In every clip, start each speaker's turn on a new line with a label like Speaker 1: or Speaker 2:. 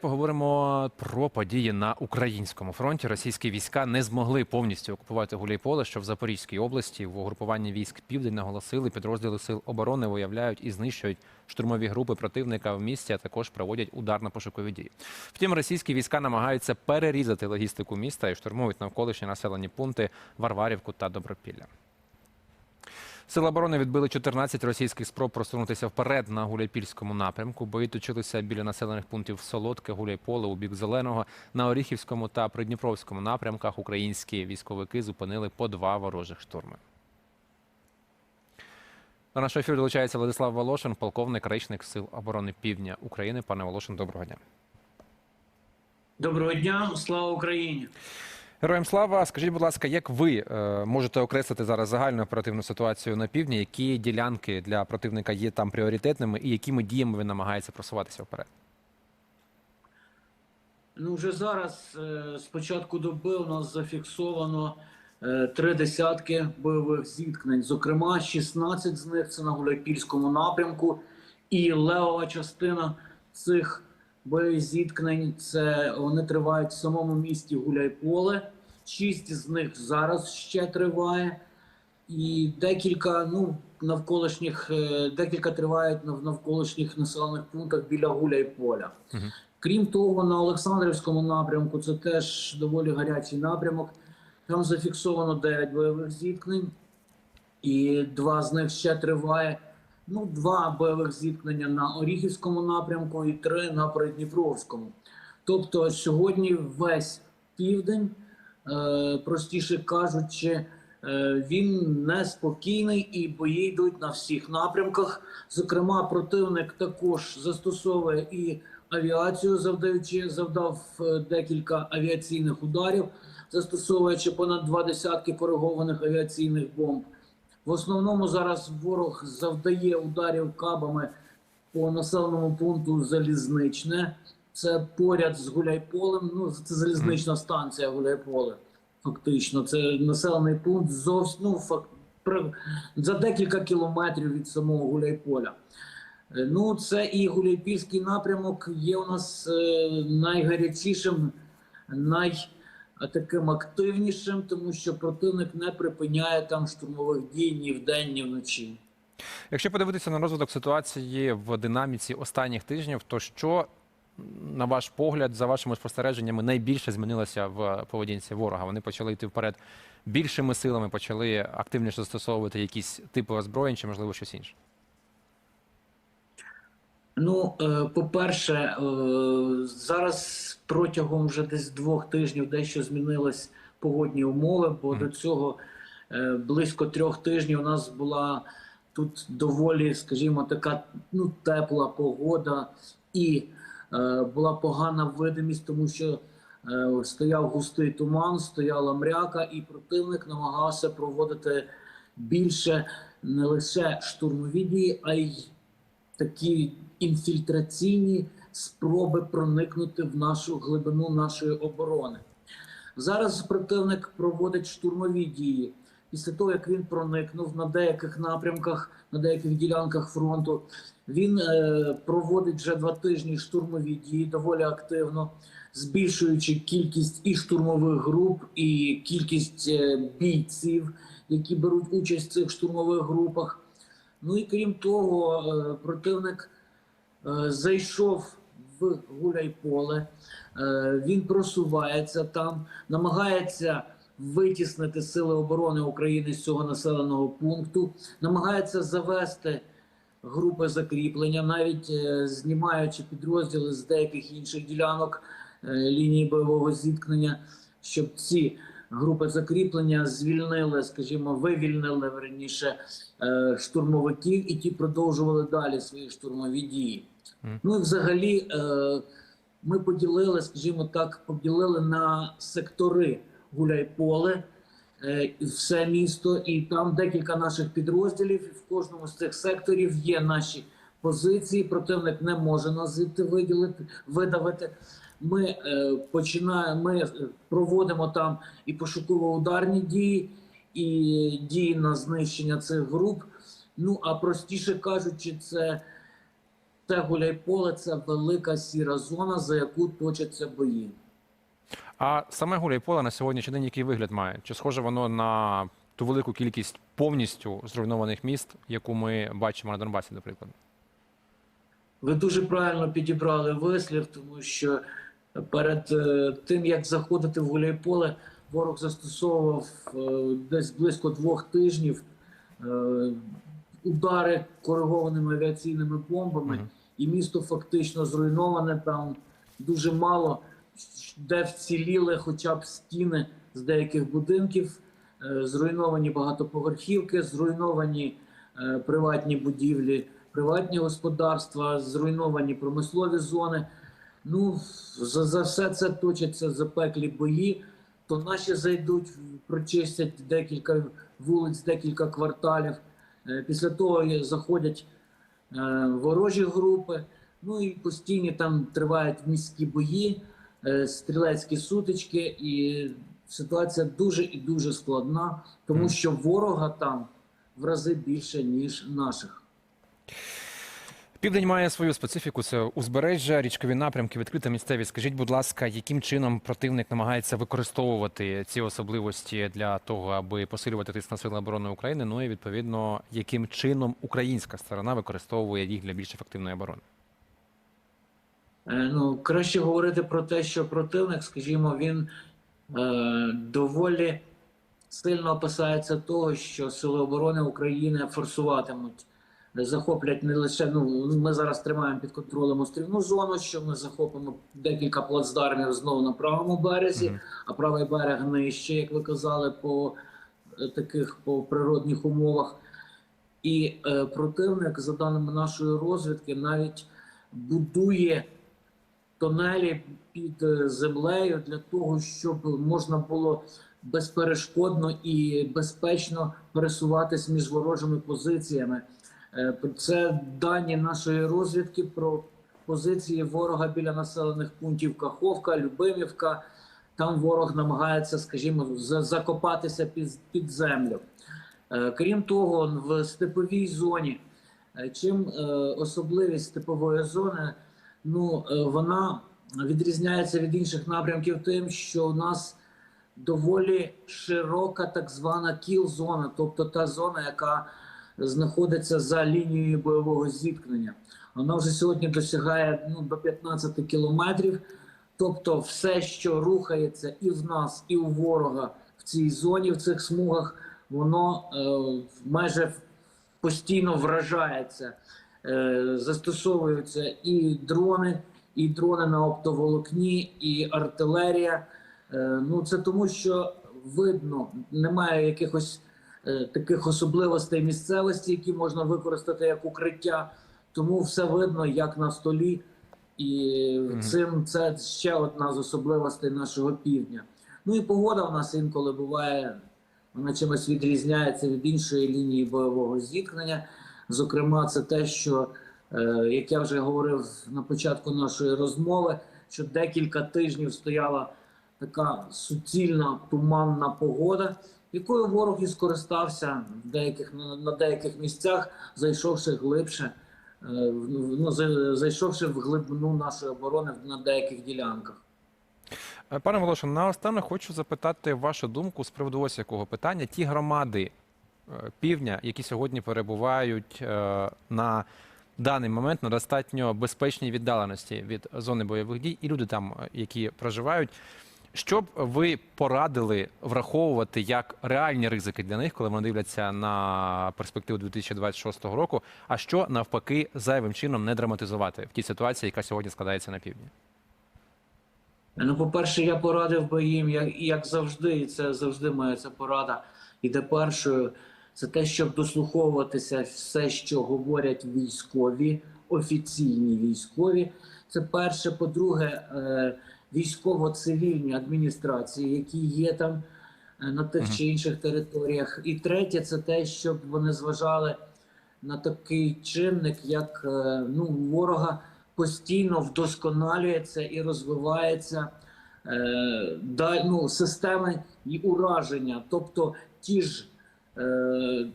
Speaker 1: Поговоримо про події на українському фронті. Російські війська не змогли повністю окупувати Гуляйполе, що в Запорізькій області в угрупуванні військ Південь наголосили, підрозділи сил оборони виявляють і знищують штурмові групи противника в місті, а також проводять ударно-пошукові дії. Втім, російські війська намагаються перерізати логістику міста і штурмують навколишні населені пункти Варварівку та Добропілля. Сили оборони відбили 14 російських спроб просунутися вперед на Гуляйпільському напрямку. Бої точилися біля населених пунктів Солодке, Гуляйполе, у бік Зеленого. На Оріхівському та Придніпровському напрямках українські військовики зупинили по два ворожих штурми. До нашого ефіру долучається Владислав Волошин, полковник, речник Сил оборони Півдня України. Пане Волошин, доброго дня.
Speaker 2: Доброго дня, слава Україні.
Speaker 1: Героям слава, скажіть, будь ласка, як ви е, можете окреслити зараз загальну оперативну ситуацію на півдні? Які ділянки для противника є там пріоритетними, і якими діями він намагається просуватися вперед?
Speaker 2: Ну вже зараз е, з початку доби у нас зафіксовано е, три десятки бойових зіткнень. Зокрема, 16 з них це на Гуляйпільському напрямку, і левова частина цих бойових зіткнень це вони тривають в самому місті Гуляйполе. Шість з них зараз ще триває, і декілька ну навколишніх е, декілька тривають в навколишніх населених пунктах біля Гуляйполя.
Speaker 1: Мгм.
Speaker 2: Крім того, на Олександрівському напрямку це теж доволі гарячий напрямок. Там зафіксовано 9 бойових зіткнень, і два з них ще триває. Ну, два бойових зіткнення на Оріхівському напрямку і три на Придніпровському. Тобто сьогодні весь південь, е, простіше кажучи, е, він неспокійний і бої йдуть на всіх напрямках. Зокрема, противник також застосовує і авіацію, завдаючи завдав е, декілька авіаційних ударів, застосовуючи понад два десятки коригованих авіаційних бомб. В основному зараз ворог завдає ударів кабами по населеному пункту Залізничне. Це поряд з Гуляйполем. Ну це залізнична станція Гуляйполе. Фактично, це населений пункт зовсім ну, фак, при- за декілька кілометрів від самого Гуляйполя. Е, Ну, це і Гуляйпільський напрямок є у нас е, найгарячішим, най таким активнішим, тому що противник не припиняє там штурмових дій ні вдень, ні вночі.
Speaker 1: Якщо подивитися на розвиток ситуації в динаміці останніх тижнів, то що, на ваш погляд, за вашими спостереженнями, найбільше змінилося в поведінці ворога? Вони почали йти вперед більшими силами, почали активніше застосовувати якісь типи озброєнь чи, можливо, щось інше?
Speaker 2: Ну, е, по-перше, е, зараз протягом вже десь двох тижнів дещо змінились погодні умови, бо до цього е, близько трьох тижнів у нас була тут доволі, скажімо, така ну, тепла погода і була погана видимість, тому що стояв густий туман, стояла мряка, і противник намагався проводити більше не лише штурмові дії, а й такі інфільтраційні спроби проникнути в нашу глибину нашої оборони. Зараз противник проводить штурмові дії. Після того, як він проникнув на деяких напрямках, на деяких ділянках фронту, він е, проводить вже два тижні штурмові дії доволі активно, збільшуючи кількість і штурмових груп, і кількість е, бійців, які беруть участь в цих штурмових групах. Ну і крім того, е, противник е, зайшов в Гуляйполе, е, він просувається там, намагається витіснити сили оборони України з цього населеного пункту, намагається завести групи закріплення, навіть знімаючи підрозділи з деяких інших ділянок лінії бойового зіткнення, щоб ці групи закріплення звільнили, скажімо, вивільнили верніше е, штурмовиків, і ті продовжували далі свої штурмові дії. Ну і взагалі е, ми поділили, скажімо так, поділили на сектори Гуляйполе. е, Все місто, і там декілька наших підрозділів. і В кожному з цих секторів є наші позиції. Противник не може нас звідти виділити, видавити. Ми е, починаємо, ми е, проводимо там і пошуково-ударні дії, і дії на знищення цих груп. Ну а простіше кажучи, це Це Гуляйполе, це велика сіра зона, за яку точаться бої.
Speaker 1: А саме Гуляйполе на сьогоднішній день який вигляд має? Чи схоже воно на ту велику кількість повністю зруйнованих міст, яку ми бачимо на Донбасі, наприклад?
Speaker 2: Ви дуже правильно підібрали вислів, тому що перед е, тим як заходити в Гуляйполе, ворог застосовував е, десь близько двох тижнів е, удари коригованими авіаційними бомбами, і місто фактично зруйноване. Там дуже мало де вціліли хоча б стіни з деяких будинків, зруйновані багатоповерхівки, зруйновані приватні будівлі, приватні господарства, зруйновані промислові зони. Ну, за, за все це точаться запеклі бої. То наші зайдуть, прочистять декілька вулиць, декілька кварталів. Е, Після того заходять е, ворожі групи. Ну і постійні там тривають міські бої, е, стрілецькі сутички, і ситуація дуже і дуже складна, тому що ворога там в рази більше, ніж наших.
Speaker 1: Південь має свою специфіку. Це узбережжя, річкові напрямки, відкрита місцевість. Скажіть, будь ласка, яким чином противник намагається використовувати ці особливості для того, аби посилювати тиск на сили оборони України? Ну і відповідно, яким чином українська сторона використовує їх для більш ефективної оборони?
Speaker 2: Е, Ну, краще говорити про те, що противник, скажімо, він е, доволі сильно опасається того, що Сили оборони України форсуватимуть, захоплять не лише. Ну ми зараз тримаємо під контролем острівну зону, що ми захопимо декілька плацдармів знову на правому березі,
Speaker 1: Мгм.
Speaker 2: а правий берег нижче, як ви казали, по е, таких по природних умовах. І е, противник, за даними нашої розвідки, навіть будує тунелі під е, землею для того, щоб можна було безперешкодно і безпечно пересуватись між ворожими позиціями. Е, Це дані нашої розвідки про позиції ворога біля населених пунктів Каховка, Любимівка. Там ворог намагається, скажімо, закопатися під, землю. Е, Крім того, в степовій зоні, е, чим особливість степової зони, ну вона відрізняється від інших напрямків тим, що у нас доволі широка так звана кіл-зона, тобто та зона, яка знаходиться за лінією бойового зіткнення. Вона вже сьогодні досягає ну, до 15 кілометрів. Тобто, все, що рухається і в нас, і у ворога в цій зоні, в цих смугах, воно е, майже постійно вражається. Е, застосовуються і дрони, і дрони на оптоволокні, і артилерія. Е, ну це тому, що видно, немає якихось таких особливостей місцевості, які можна використати як укриття. Тому все видно як на столі, і цим це ще одна з особливостей нашого півдня. Ну і погода в нас інколи буває, вона чимось відрізняється від іншої лінії бойового зіткнення. Зокрема, це те, що, е, як я вже говорив на початку нашої розмови, що декілька тижнів стояла така суцільна туманна погода, якою ворог і скористався в деяких, на, деяких місцях, зайшовши глибше, е, ну, зайшовши в глибину нашої оборони на деяких ділянках.
Speaker 1: Е, Пане Волошин, наостанок хочу запитати вашу думку з приводу ось якого питання. Ті громади е, півдня, які сьогодні перебувають на даний момент на достатньо безпечній віддаленості від зони бойових дій, і люди там, які проживають. Що б ви порадили враховувати як реальні ризики для них, коли вони дивляться на перспективу 2026 року? А що навпаки зайвим чином не драматизувати в тій ситуації, яка сьогодні складається на півдні?
Speaker 2: Ну, по-перше, я порадив би їм, як, як завжди, і це завжди моя ця порада іде першою. Це те, щоб дослуховуватися все, що говорять військові, офіційні військові. Це перше. По-друге, е, військово-цивільні адміністрації, які є там е, на тих чи інших територіях. І третє, це те, щоб вони зважали на такий чинник, як е, ну, ворога постійно вдосконалюється і розвивається е, да, ну, системи і ураження. Тобто ті ж е,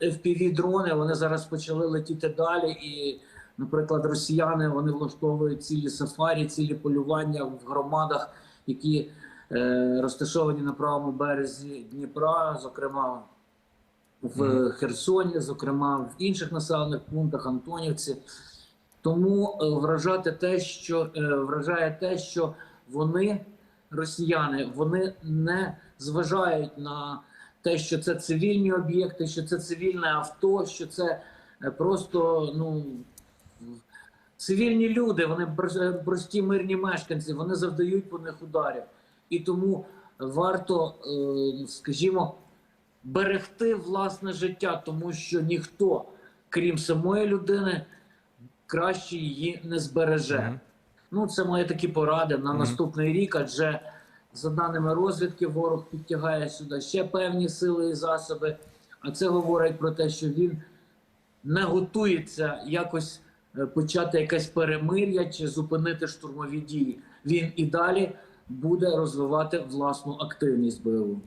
Speaker 2: FPV-дрони вони зараз почали летіти далі, і Наприклад, росіяни вони влаштовують цілі сафарі, цілі полювання в громадах, які е, розташовані на правому березі Дніпра, зокрема в Херсоні, зокрема в інших населених пунктах Антонівці. Тому е, вражати те, що е, вражає те, що вони, росіяни, вони не зважають на те, що це цивільні об'єкти, що це цивільне авто, що це е, просто ну цивільні люди, вони прості мирні мешканці, вони завдають по них ударів. І тому варто, е, скажімо, берегти власне життя, тому що ніхто, крім самої людини, краще її не збереже.
Speaker 1: Мгм.
Speaker 2: Ну, це мої такі поради на
Speaker 1: Мгм.
Speaker 2: наступний рік, адже за даними розвідки, ворог підтягає сюди ще певні сили і засоби. А це говорить про те, що він не готується якось е, почати якесь перемир'я чи зупинити штурмові дії. Він і далі буде розвивати власну активність бойову.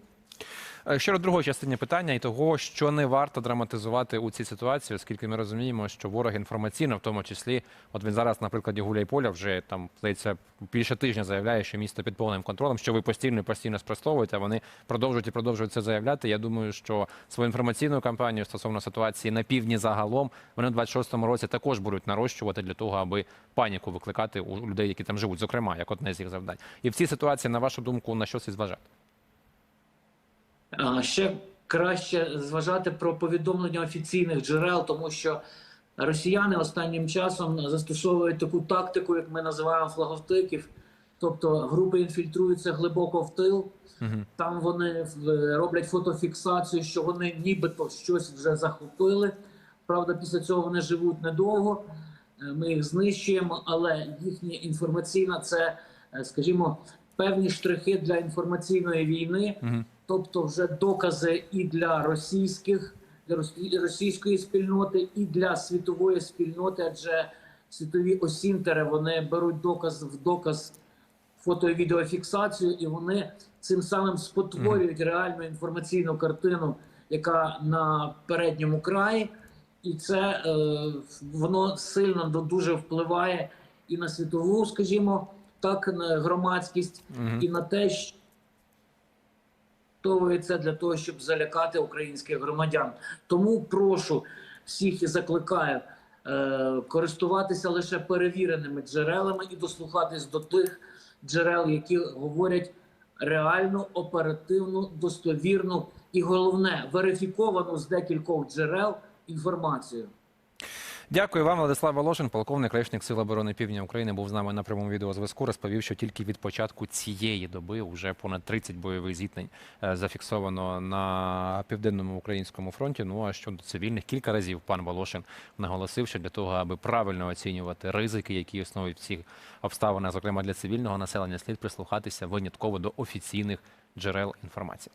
Speaker 1: Е, Щодо другої частини питання і того, що не варто драматизувати у цій ситуації, оскільки ми розуміємо, що ворог інформаційно, в тому числі, от він зараз, на прикладі Гуляйполя, вже там здається, більше тижня заявляє, що місто під повним контролем, що ви постійно і постійно спростовуєте. а Вони продовжують і продовжують це заявляти. Я думаю, що свою інформаційну кампанію стосовно ситуації на півдні загалом вони в 26-му році також будуть нарощувати для того, аби паніку викликати у людей, які там живуть, зокрема, як одне з їх завдань. І в цій ситуації, на вашу думку, на що слід зважати?
Speaker 2: Ще краще зважати про повідомлення офіційних джерел, тому що росіяни останнім часом застосовують таку тактику, як ми називаємо флаговтиків. Тобто групи інфільтруються глибоко в тил,
Speaker 1: Мгм.
Speaker 2: там вони в- роблять фотофіксацію, що вони нібито щось вже захопили. Правда, після цього вони живуть недовго. Е, Ми їх знищуємо, але їхня інформаційна це, е, скажімо, певні штрихи для інформаційної війни.
Speaker 1: Мгм.
Speaker 2: Тобто, вже докази і для російських для росі- російської спільноти, і для світової спільноти, адже світові осінтери вони беруть доказ в доказ фото і відеофіксацію, і вони цим самим спотворюють реальну інформаційну картину, яка на передньому краї, і це е, воно сильно дуже впливає і на світову, скажімо, так на громадськість,
Speaker 1: Мгм.
Speaker 2: і на те, що використовується для того, щоб залякати українських громадян. Тому прошу всіх і закликаю е, користуватися лише перевіреними джерелами і дослухатись до тих джерел, які говорять реальну, оперативну, достовірну і головне верифіковану з декількох джерел інформацію.
Speaker 1: Дякую вам, Владислав Волошин, полковник речник Сил оборони Півдня України, був з нами на прямому відеозв'язку. Розповів, що тільки від початку цієї доби вже понад 30 бойових зіткнень е, зафіксовано на південному українському фронті. Ну а щодо цивільних, кілька разів пан Волошин наголосив, що для того, аби правильно оцінювати ризики, які існують в цих обставинах, зокрема для цивільного населення, слід прислухатися винятково до офіційних джерел інформації.